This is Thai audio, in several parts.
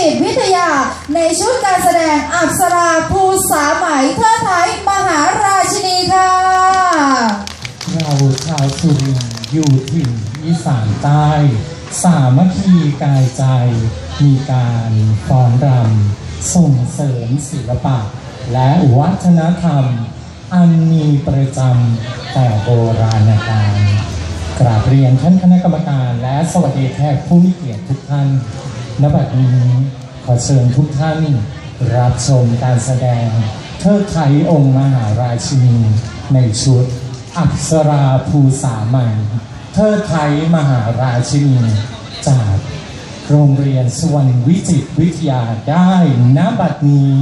จิตวิทยา ในชุดการแสดงอักษราภูสาไหมเทิดไทยมหาราชินีค่ะ เราชาวสุรินทร์อยู่ถิ่นอีสานใต้ สามัคคีกายใจ มีการฟ้อนรำส่งเสริมศิลปะ และวัฒนธรรม อันมีประจำแต่โบราณกาลกราบเรียนท่านคณะกรรมการ และสวัสดีแขกผู้มีเกียรติทุกท่าน ณบัดนี้ขอเชิญทุกท่านรับชมการแสดงเทิดไทยองค์มหาราชินีในชุด อักษราภูสามัยเทิดไทยมหาราชินีจากโรงเรียนสวรรณวิจิตรวิทยาได้ณบัดนี้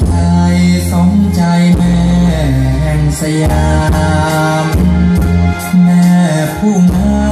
ใจ สมใจแม่แห่งสยาม แม่ผู้งาม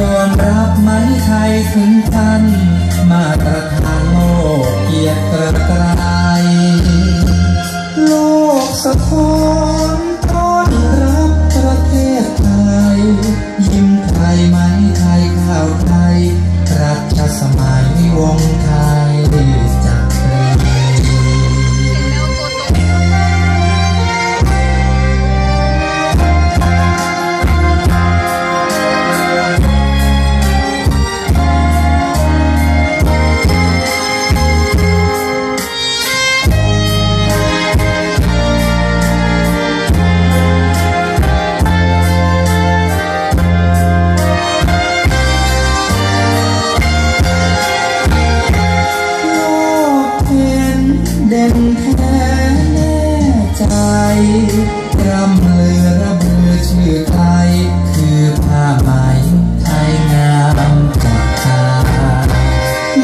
ยอมรับไหมใครถึงท่านมาตระทานโลกเกียรติกระไกร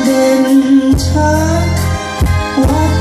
Then thác quá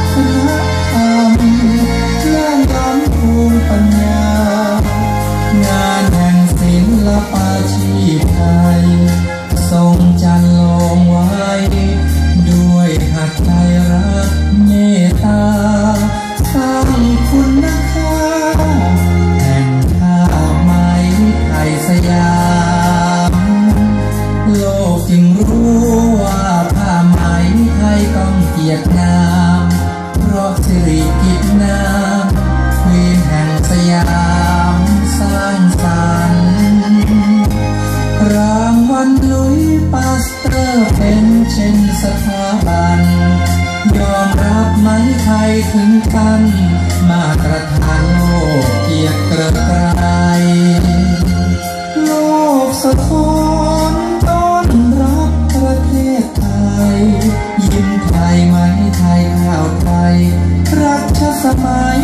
อนลุยปาสเตอร์เป็นเช่นสถาบัน ยอมรับไหมไทยถึงกัน มาตรฐานโลกเกียรติกระไรโลกสะท้อนต้อนรับประเทศไทย ยิ้มไทยไหมไทยข่าวไทย รักชาสมัย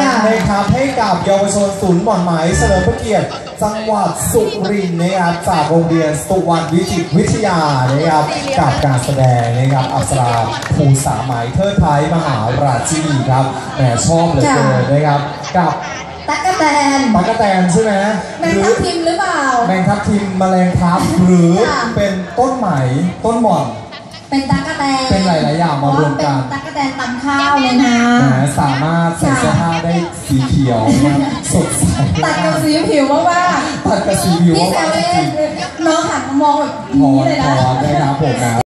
ค่ะนะครับให้กับเยาวชนศูนย์หม่อนไหมเฉลิมพระเกียรติจังหวัดสุรินทร์นะครับจากโรงเรียนสุวรรณวิจิตรวิทยานะครับกับการแสดงนะครับอัปสราภูสาไหมเทิดไทยมหาราชินีครับแหมชอบเหลือเกินนะครับกับตั๊กแตนปากกะแตนใช่ไหมแมงหรืทับทิมหรือเปล่าแมงทับทิมแมลงทับหรือค่ะเป็นต้นไหมต้นหม่อน เป็นตั๊กแตนเป็นหลายๆอย่างมารวมกันเป็นตั๊กแตนตำข้าวเลยนะแหมสามารถใส่เสื้อผ้าได้สีเขียวนะครับสดใสตัดกับสีผิวมากว่าตัดกับสีผิวพี่แซวเล่นน้องหันมามองแบบพอนี้เลยพนะอนะครับผมนะ